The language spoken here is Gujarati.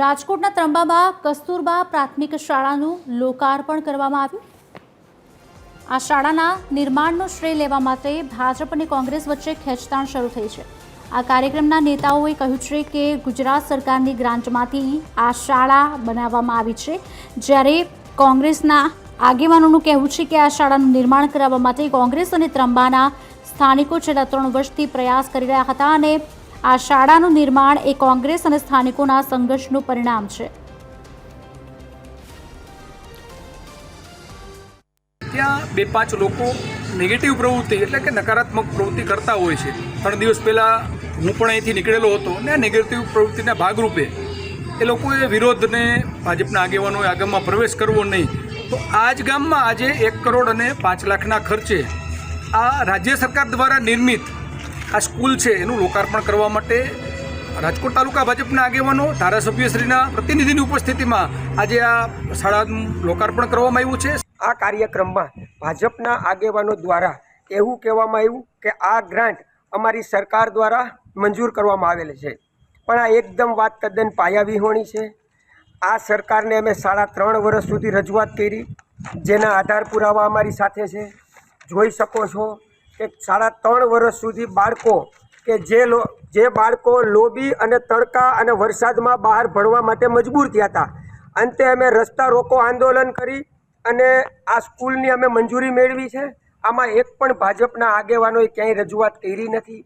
રાજકોટના ત્રંબામાં કસ્તુરબા પ્રાથમિક શાળાનું લોકાર્પણ કરવામાં આવ્યું. આ શાળાના નિર્માણનો શ્રેય લેવા માટે ભાજપ અને કોંગ્રેસ વચ્ચે ખેંચતાણ શરૂ થઈ છે. આ કાર્યક્રમના નેતાઓએ કહ્યું છે કે ગુજરાત સરકારની ગ્રાન્ટમાંથી આ શાળા બનાવવામાં આવી છે. જ્યારે કોંગ્રેસના આગેવાનોનું કહેવું છે કે આ શાળાનું નિર્માણ કરાવવા માટે કોંગ્રેસ અને ત્રંબાના સ્થાનિકો છેલ્લા ત્રણ વર્ષથી પ્રયાસ કરી રહ્યા હતા અને આ શાળાનું નિર્માણ એ કોંગ્રેસ અને સ્થાનિકોના સંઘર્ષનું પરિણામ છે. ત્યાં બે પાંચ લોકો નેગેટિવ પ્રવૃત્તિ એટલે કે નકારાત્મક પ્રવૃત્તિ કરતા હોય છે. ત્રણ દિવસ પહેલાં હું પણ અહીંથી નીકળેલો હતો અને આ નેગેટિવ પ્રવૃત્તિના ભાગરૂપે એ લોકોએ વિરોધને, ભાજપના આગેવાનોએ આ ગામમાં પ્રવેશ કરવો નહીં. તો આ જ ગામમાં આજે એક કરોડ અને પાંચ લાખના ખર્ચે આ રાજ્ય સરકાર દ્વારા નિર્મિત આ સ્કૂલ છે, એનું લોકાર્પણ કરવા માટે રાજકોટ તાલુકા ભાજપના આગેવાનો, ધારાસભ્યશ્રીના પ્રતિનિધિની ઉપસ્થિતિમાં આજે આ શાળાનું લોકાર્પણ કરવામાં આવ્યું છે. આ કાર્યક્રમમાં ભાજપના આગેવાનો દ્વારા એવું કહેવામાં આવ્યું કે આ ગ્રાન્ટ અમારી સરકાર દ્વારા મંજૂર કરવામાં આવેલ છે. પણ આ એકદમ વાત તદ્દન પાયાવિહોણી છે. આ સરકારને અમે સાડા ત્રણ વર્ષ સુધી રજૂઆત કરી, જેના આધાર પુરાવા અમારી સાથે છે. જોઈ શકો છો કે સાડા ત્રણ વર્ષ સુધી બાળકો કે જે લો, જે બાળકો લોબી અને તડકા અને વરસાદમાં બહાર ભણવા માટે મજબૂર થયા હતા. અંતે અમે રસ્તા રોકો આંદોલન કરી અને આ સ્કૂલની અમે મંજૂરી મેળવી છે. આમાં એક પણ ભાજપના આગેવાનોએ ક્યાંય રજૂઆત કરી નથી.